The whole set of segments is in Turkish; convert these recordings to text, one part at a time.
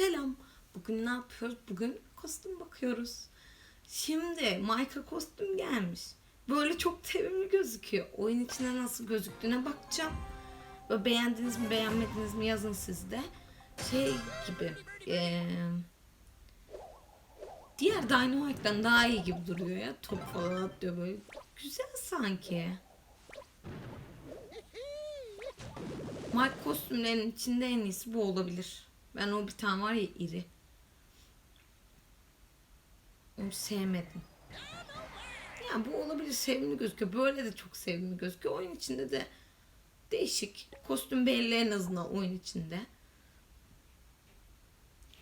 Selam. Bugün ne yapıyoruz? Bugün kostüm bakıyoruz. Şimdi Mike'a kostüm gelmiş. Böyle çok sevimli gözüküyor. Oyun içinde nasıl gözüktüğüne bakacağım. Böyle beğendiniz mi beğenmediniz mi yazın siz de. Şey gibi. eee, diğer Dynamite'den daha iyi gibi duruyor ya. Top falan atıyor böyle. Güzel sanki. Mike kostümlerinin içinde en iyisi bu olabilir. Ben o bir tane var ya iri. Onu sevmedim. Ya bu olabilir sevimli gözüküyor. Böyle de çok sevimli gözüküyor. Oyun içinde de değişik. Kostüm belli en azından oyun içinde.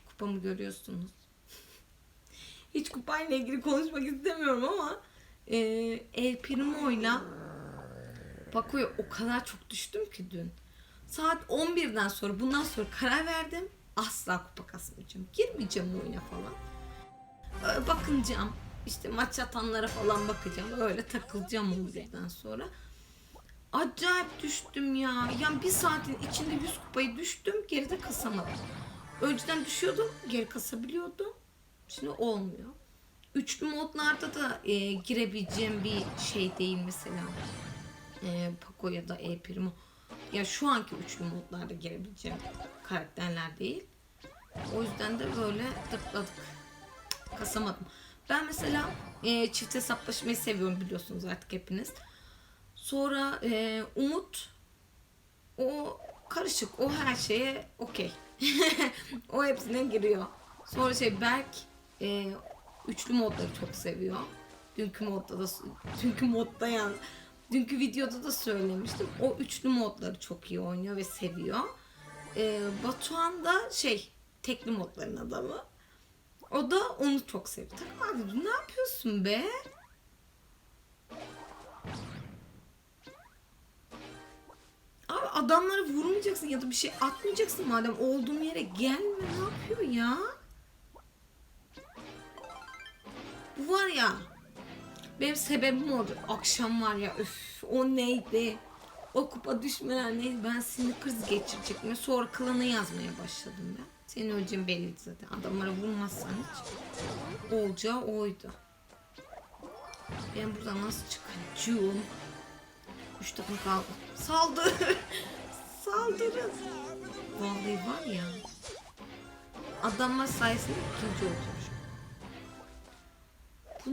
Kupamı görüyorsunuz. Hiç kupayla ilgili konuşmak istemiyorum ama e, El Primo'yla Paco'ya o kadar çok düştüm ki dün. Saat 11'den sonra bundan sonra karar verdim. Asla kupa kasmayacağım. Girmeyeceğim oyuna falan. Öyle bakınacağım. İşte maç atanlara falan bakacağım. Öyle takılacağım 11'den sonra. Acayip düştüm ya. Yani bir saatin içinde 100 kupayı düştüm. Geride kasamadım. Önceden düşüyordum. Geri kasabiliyordum. Şimdi olmuyor. Üçlü modlarda da e, girebileceğim bir şey değil mesela. E, Paco ya da E Primo. Ya şu anki üçlü modlarda girebileceğim karakterler değil. O yüzden de böyle tıkladık. Kasamadım. Ben mesela e, çift hesaplaşmayı seviyorum biliyorsunuz artık hepiniz. Sonra e, Umut o karışık. O her şeye okey. o hepsine giriyor. Sonra şey Berk e, üçlü modları çok seviyor. Dünkü modda da dünkü modda yani dünkü videoda da söylemiştim. O üçlü modları çok iyi oynuyor ve seviyor. E, Batuhan da şey tekli modların adamı. O da onu çok seviyor. Takım abi ne yapıyorsun be? Abi adamlara vurmayacaksın ya da bir şey atmayacaksın madem olduğum yere gelme ne yapıyor ya? Bu var ya benim sebebim oldu. Akşam var ya üf o neydi? O kupa düşmeler neydi? Ben sinir krizi geçirecektim. Sonra klana yazmaya başladım ben. Senin öleceğin belliydi zaten. Adamlara vurmazsan hiç. Olacağı oydu. Ben buradan nasıl çıkacağım? Üç takım kaldı. Saldır. Saldırın. Vallahi var ya. Adamlar sayesinde ikinci oldum. Bu,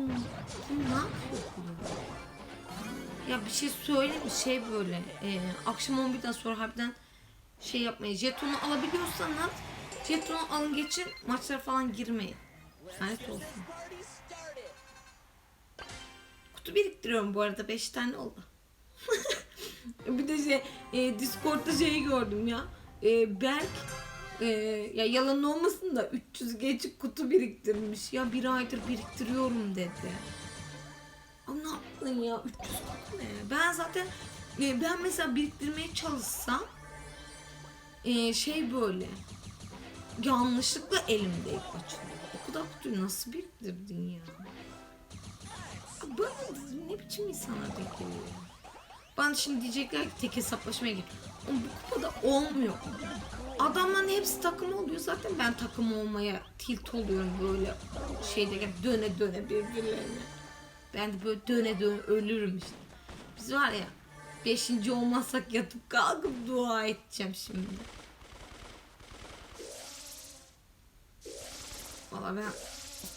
bu ne yapıyor? Ya bir şey söyle bir şey böyle. E, akşam 11'den sonra harbiden şey yapmayın. Jetonu alabiliyorsanız jetonu alın geçin maçlara falan girmeyin. Lanet olsun. Kutu biriktiriyorum bu arada 5 tane oldu. bir de şey e, Discord'da şeyi gördüm ya. E, Berk e, ya yalan olmasın da 300 geçik kutu biriktirmiş. Ya bir aydır biriktiriyorum dedi. Ama ne yaptın ya 300 kutu ne? Ben zaten e, ben mesela biriktirmeye çalışsam e, şey böyle yanlışlıkla elimde açılıyor. O kadar kutuyu nasıl biriktirdin ya? Ya Böyle ne biçim insanlar denk geliyor? Bana şimdi diyecekler ki tek hesaplaşmaya git. Ama bu kupada olmuyor. Adamların hepsi takım oluyor. Zaten ben takım olmaya tilt oluyorum böyle şeyde döne döne birbirlerine. Ben de böyle döne döne ölürüm işte. Biz var ya beşinci olmazsak yatıp kalkıp dua edeceğim şimdi. Valla ben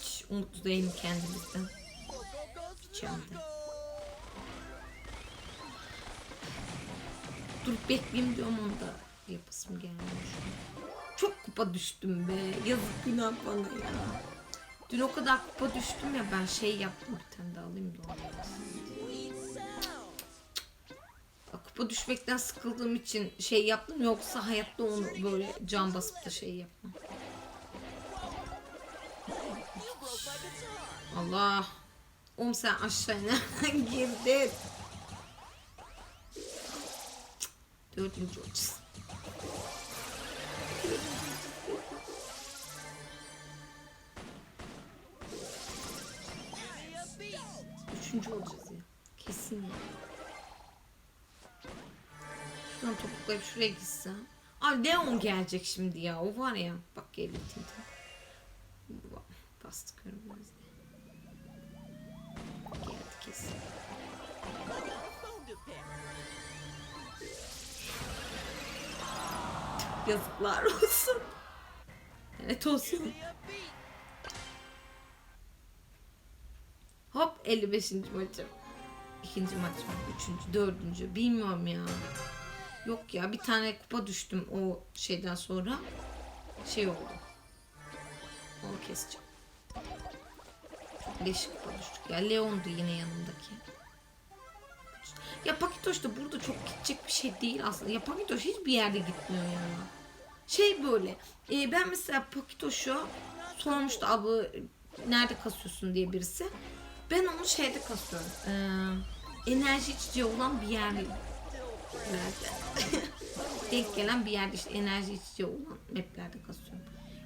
hiç umutlu değilim kendimizden. Hiç hem de. Durup bekleyeyim diyorum onda yapasım gelmiyor. Çok kupa düştüm be. Yazık günah bana ya. Dün o kadar kupa düştüm ya ben şey yaptım bir tane daha alayım da onu. Kupa düşmekten sıkıldığım için şey yaptım yoksa hayatta onu böyle can basıp da şey yapmam. Allah. Oğlum sen aşağı nereden girdin? Dördüncü olacağız. Üçüncü olacağız ya. Kesin ya. Şuradan topuklayıp şuraya gitsem. Ay Leon gelecek şimdi ya. O var ya. Bak geliyor Tintin. Bastık önümüzde. Yazıklar olsun. Evet olsun. Hop 55. maçım. İkinci maç mı? Üçüncü, dördüncü. Bilmiyorum ya. Yok ya bir tane kupa düştüm o şeyden sonra. Şey oldu. Onu keseceğim. Leş kupa düştük. Ya Leon'du yine yanımdaki. Ya Pakitoş da burada çok gidecek bir şey değil aslında. Ya Pakitoş hiçbir yerde gitmiyor ya. Şey böyle. e, ben mesela Pakitoş'u sormuştu abla nerede kasıyorsun diye birisi. Ben onu şeyde kasıyorum. Ee, enerji içeceği olan bir yer nerede? Denk gelen bir yerde işte enerji içeceği olan maplerde kasıyorum.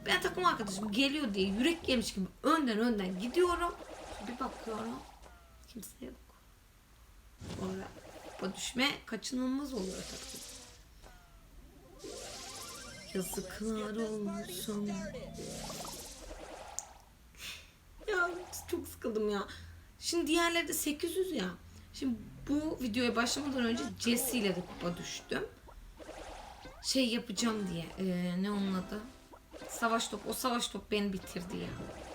Ben takım arkadaşım geliyor diye yürek yemiş gibi önden önden gidiyorum. Bir bakıyorum. Kimse yok. Sonra kupa düşme kaçınılmaz oluyor tabii. Yazıklar olsun. Ya çok sıkıldım ya. Şimdi diğerleri de 800 ya. Şimdi bu videoya başlamadan önce Jesse ile de kupa düştüm. Şey yapacağım diye. Ee, ne onun adı? Savaş top. O savaş top beni bitirdi ya.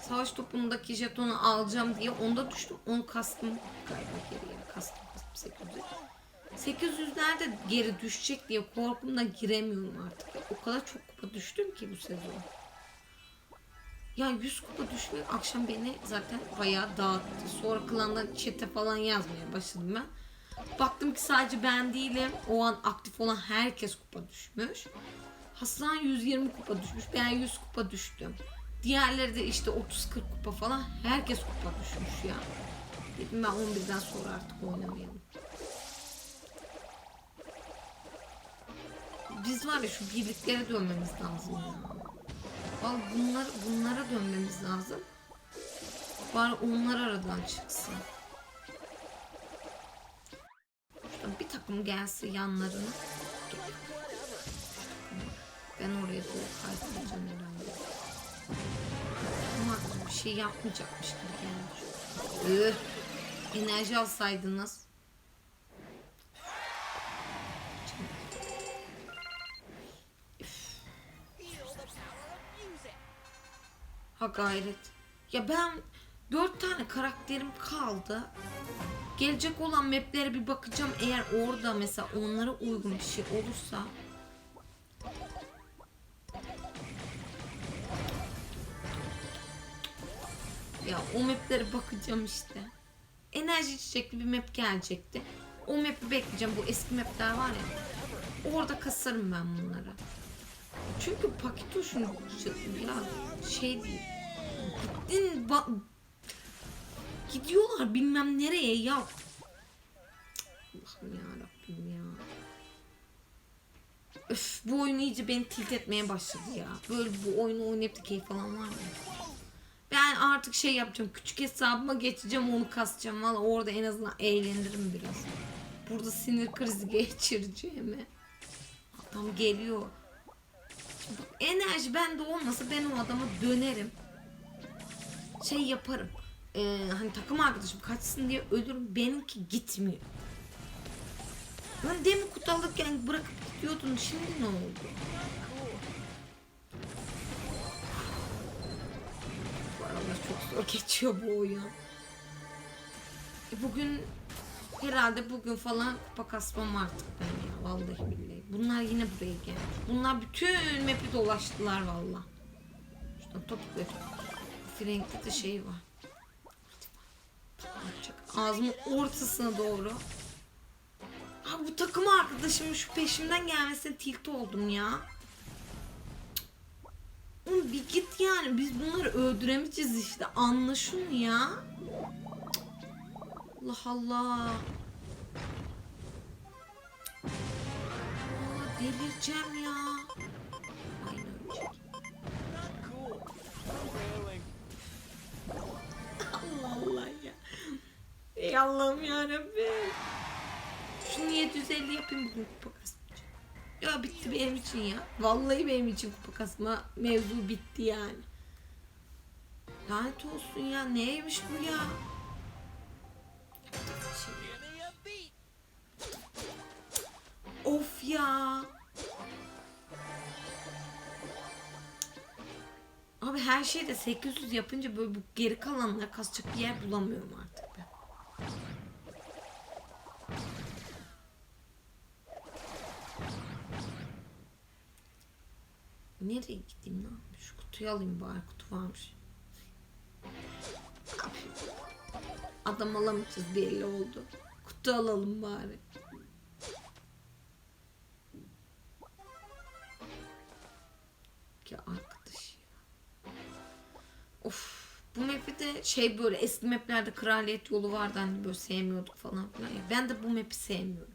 Savaş topundaki jetonu alacağım diye onda düştüm. Onu kastım galiba geriye. Kastım kastım 800. 800'lerde geri düşecek diye korkumdan giremiyorum artık. Ya. O kadar çok kupa düştüm ki bu sezon. Ya 100 kupa düşmek akşam beni zaten bayağı dağıttı. Sonra klandan çete falan yazmaya başladım ben. Baktım ki sadece ben değilim. O an aktif olan herkes kupa düşmüş. Hasan 120 kupa düşmüş. Ben 100 kupa düştüm. Diğerleri de işte 30-40 kupa falan. Herkes kupa düşmüş ya. Dedim ben 11'den sonra artık oynamayalım. Biz var ya şu birliklere dönmemiz lazım ya. Al bunlar, bunlara dönmemiz lazım. Bari onlar aradan çıksın. Şuradan bir takım gelse yanlarına. Ben oraya doğru kaydıracağım herhalde. Şey yapmayacakmış gibi geldi. Üh, enerji alsaydınız. Ha gayret. Ya ben dört tane karakterim kaldı. Gelecek olan maplere bir bakacağım. Eğer orada mesela onlara uygun bir şey olursa. Ya o maplere bakacağım işte. Enerji içecekli bir map gelecekti. O map'i bekleyeceğim. Bu eski mapler var ya. Orada kasarım ben bunları. Çünkü Pakitoş'un ya şey değil. Gittin ba- gidiyorlar bilmem nereye ya. Allah'ım ya Rabbim ya. Öf bu oyun iyice beni tilt etmeye başladı ya. Böyle bu oyunu oynayıp da keyif falan var mı? Artık şey yapacağım. Küçük hesabıma geçeceğim onu kasacağım. Valla orada en azından eğlenirim biraz. Burada sinir krizi geçireceğimi. Adam geliyor. Şimdi bak, enerji bende olmasa ben o adama dönerim. Şey yaparım. Ee, hani takım arkadaşım kaçsın diye ölürüm. Benimki gitmiyor. Ben demin kutu alırken bırakıp gidiyordun. Şimdi ne oldu? Çok zor geçiyor bu oyun. E, Bugün herhalde bugün falan kupa kasmam artık ben ya vallahi billahi. Bunlar yine buraya geldi. Bunlar bütün map'i dolaştılar valla. Şuradan topuk ver. Frank'te de şey var. Ağzımın ortasına doğru. Abi bu takım arkadaşımın şu peşimden gelmesine tilt oldum ya. Oğlum bir git yani. Biz bunları öldüremeyeceğiz işte. Anla şunu ya. Allah Allah. Aa, delireceğim ya. Allah ya. Ey Allah'ım yarabbim. Şunu 750 yapayım bugün kupa kasmayacağım. Ya bitti benim için ya. Vallahi benim için kupa kasma mevzu bitti yani. Lanet olsun ya neymiş bu ya? Of ya. Abi her şeyde 800 yapınca böyle bu geri kalanlara kasacak bir yer bulamıyorum artık ben. Nereye gideyim lan? Şu kutuyu alayım bari kutu varmış. Ne yapayım? Adam alamayacağız belli oldu. Kutu alalım bari. Ya arkadaş ya. Of. Bu map'i de şey böyle eski maplerde kraliyet yolu vardı hani böyle sevmiyorduk falan filan. ya. Ben de bu map'i sevmiyorum.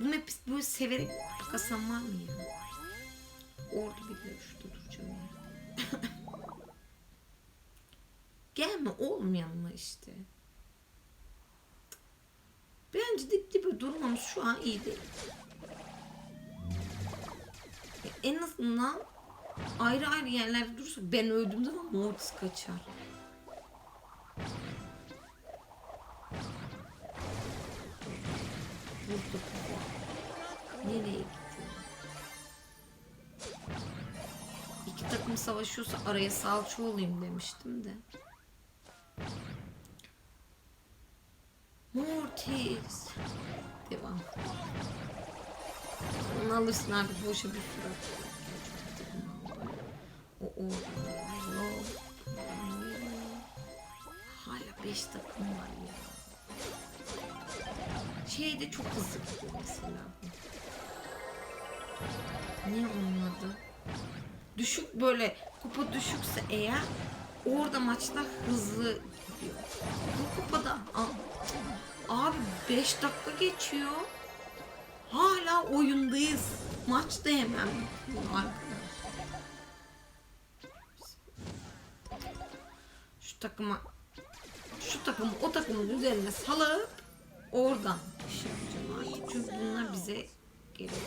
Bu map'i böyle severek kasan var mı ya? Ordu bile şurada duracağım. Gelme oğlum yanıma işte. Bence dip dibe durmamız şu an iyi değil. En azından ayrı ayrı yerlerde durursak ben öldüğüm zaman Mortis kaçar. Savaşıyorsa araya salça olayım demiştim de. Mortis. Devam. Onu alırsın artık boşa bir sürü. O o. Hala 5 takım var ya. Şeyde çok hızlı gidiyor mesela. Niye olmadı? Düşük böyle kupa düşükse eğer orada maçlar hızlı gidiyor. Bu kupada abi 5 dakika geçiyor. Hala oyundayız. Maç da hemen. Şu takıma şu takımı o takımın üzerine salıp oradan iş yapacağım artık. Çünkü bunlar bize geliyor.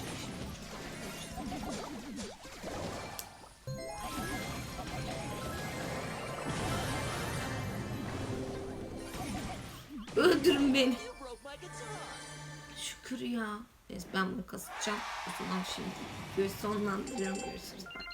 Şükür ya. Ben bunu kasacağım. O zaman şimdi sonlandırıyorum. Görüşürüz. Bye.